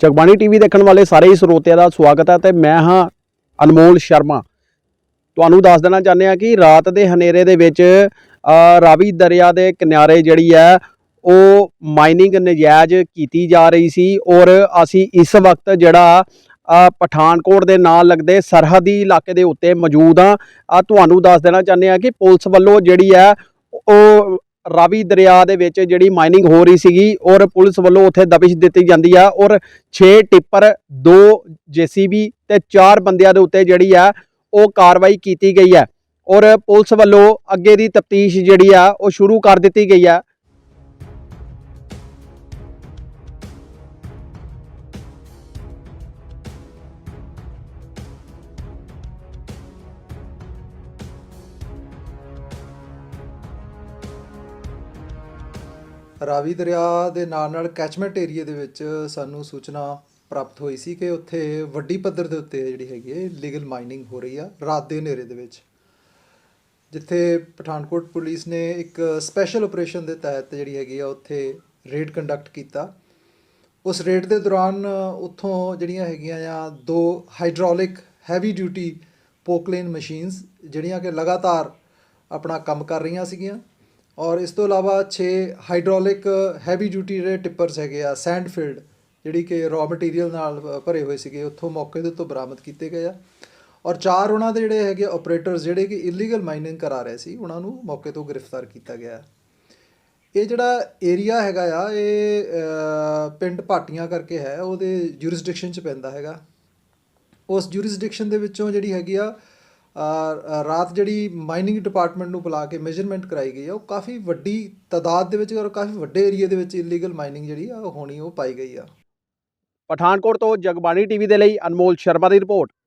Jagbani TV ਦੇਖਣ ਵਾਲੇ ਸਾਰੇ ਹੀ ਸਰੋਤਿਆਂ ਦਾ ਸਵਾਗਤ ਹੈ ਤੇ ਮੈਂ ਹਾਂ ਅਨਮੋਲ ਸ਼ਰਮਾ। ਤੁਹਾਨੂੰ ਦੱਸ ਦੇਣਾ ਚਾਹੁੰਦੇ ਹਾਂ ਕਿ ਰਾਤ ਦੇ ਹਨੇਰੇ ਦੇ ਵਿੱਚ ਰਾਵੀ ਦਰਿਆ ਦੇ ਕਿਨਾਰੇ ਜਿਹੜੀ ਹੈ, ਉਹ ਮਾਈਨਿੰਗ ਨਜਾਇਜ਼ ਕੀਤੀ ਜਾ ਰਹੀ ਸੀ ਔਰ ਅਸੀਂ ਇਸ ਵਕਤ ਜਿਹੜਾ ਪਠਾਨਕੋਟ ਦੇ ਨਾਲ ਲੱਗਦੇ ਸਰਹੱਦੀ ਇਲਾਕੇ ਦੇ ਉੱਤੇ ਮੌਜੂਦ ਹਾਂ। ਆ ਤੁਹਾਨੂੰ ਦੱਸ ਦੇਣਾ ਚਾਹੁੰਦੇ ਹਾਂ ਕਿ ਪੁਲਿਸ ਵੱਲੋਂ ਜਿਹੜੀ ਹੈ, ਉਹ ਰਾਵੀ ਦਰਿਆ ਦੇ ਵਿੱਚ ਜਿਹੜੀ ਮਾਈਨਿੰਗ ਹੋ ਰਹੀ ਸੀਗੀ, ਔਰ ਪੁਲਿਸ ਵੱਲੋਂ ਉੱਥੇ ਦਬਿਸ਼ ਦਿੱਤੀ ਜਾਂਦੀ ਆ, ਔਰ 6 ਟਿੱਪਰ 2 ਜੀਸੀਬੀ ਤੇ 4 ਬੰਦਿਆਂ ਦੇ ਉੱਤੇ ਜਿਹੜੀ ਆ, ਉਹ ਕਾਰਵਾਈ ਕੀਤੀ ਗਈ ਹੈ ਔਰ ਪੁਲਿਸ ਵੱਲੋਂ ਅੱਗੇ ਦੀ ਤਫਤੀਸ਼ ਜਿਹੜੀ ਆ, ਉਹ ਸ਼ੁਰੂ ਕਰ ਦਿੱਤੀ ਗਈ ਹੈ ਰਾਵੀ ਦਰਿਆ ਦੇ ਨਾਲ ਨਾਲ ਕੈਚਮੈਂਟ ਏਰੀਆ ਦੇ ਵਿੱਚ ਸਾਨੂੰ ਸੂਚਨਾ ਪ੍ਰਾਪਤ ਹੋਈ ਸੀ ਕਿ ਉੱਥੇ ਵੱਡੀ ਪੱਧਰ ਦੇ ਉੱਤੇ ਜਿਹੜੀ ਹੈਗੀ ਹੈ ਲੀਗਲ ਮਾਈਨਿੰਗ ਹੋ ਰਹੀ ਆ, ਰਾਤ ਦੇ ਹਨੇਰੇ ਦੇ ਵਿੱਚ। ਜਿੱਥੇ ਪਠਾਨਕੋਟ ਪੁਲਿਸ ਨੇ ਇੱਕ ਸਪੈਸ਼ਲ ਆਪਰੇਸ਼ਨ ਦੇ ਤਹਿਤ ਜਿਹੜੀ ਹੈਗੀ ਆ, ਉੱਥੇ ਰੇਡ ਕੰਡਕਟ ਕੀਤਾ। ਉਸ ਰੇਡ ਦੇ ਦੌਰਾਨ ਉੱਥੋਂ ਜਿਹੜੀਆਂ ਹੈਗੀਆਂ ਆ, ਦੋ hydraulic heavy duty Poclain machines ਜਿਹੜੀਆਂ ਕਿ ਲਗਾਤਾਰ ਆਪਣਾ ਕੰਮ ਕਰ ਰਹੀਆਂ ਸੀਗੀਆਂ। ਔਰ ਇਸ ਤੋਂ ਇਲਾਵਾ 6 ਹਾਈਡ੍ਰੋਲਿਕ ਹੈਵੀ ਡਿਊਟੀ ਜਿਹੜੇ ਟਿੱਪਰਸ ਹੈਗੇ ਆ ਸੈਂਡ ਫੀਲਡ ਜਿਹੜੀ ਕਿ ਰॉ ਮਟੀਰੀਅਲ ਨਾਲ ਭਰੇ ਹੋਏ ਸੀਗੇ, ਉੱਥੋਂ ਮੌਕੇ ਦੇ ਉੱਤੋਂ ਬਰਾਮਦ ਕੀਤੇ ਗਏ ਆ। ਔਰ ਚਾਰ ਉਹਨਾਂ ਦੇ ਜਿਹੜੇ ਹੈਗੇ ਆਪਰੇਟਰਸ ਜਿਹੜੇ ਕਿ ਇਲੀਗਲ ਮਾਈਨਿੰਗ ਕਰਾ ਰਹੇ ਸੀ, ਉਹਨਾਂ ਨੂੰ ਮੌਕੇ ਤੋਂ ਗ੍ਰਿਫਤਾਰ ਕੀਤਾ ਗਿਆ ਇਹ ਜਿਹੜਾ ਏਰੀਆ ਹੈਗਾ ਆ, ਇਹ ਪਿੰਡ ਭਾਟੀਆਂ ਕਰਕੇ ਹੈ, ਉਹਦੇ ਜੁਰਿਸਡਿਕਸ਼ਨ ਚ ਪੈਂਦਾ ਹੈਗਾ। ਉਸ ਜੁਰਿਸਡਿਕਸ਼ਨ ਦੇ ਵਿੱਚੋਂ ਜਿਹੜੀ ਹੈਗੀ ਆ ਰਾਤ ਜਿਹੜੀ ਮਾਈਨਿੰਗ ਡਿਪਾਰਟਮੈਂਟ ਨੂੰ ਬੁਲਾ ਕੇ ਮੈਜਰਮੈਂਟ ਕਰਾਈ ਗਈ ਆ, ਉਹ ਕਾਫੀ ਵੱਡੀ ਤਾਦਾਦ ਦੇ ਵਿੱਚ ਔਰ ਕਾਫੀ ਵੱਡੇ ਏਰੀਆ ਦੇ ਵਿੱਚ ਇਲੀਗਲ ਮਾਈਨਿੰਗ ਜਿਹੜੀ ਆ, ਉਹ ਹੋਣੀ, ਉਹ ਪਾਈ ਗਈ ਆ। ਪਠਾਨਕੋਟ ਤੋਂ ਜਗਬਾਣੀ ਟੀਵੀ ਦੇ ਲਈ ਅਨਮੋਲ ਸ਼ਰਮਾ ਦੀ ਰਿਪੋਰਟ।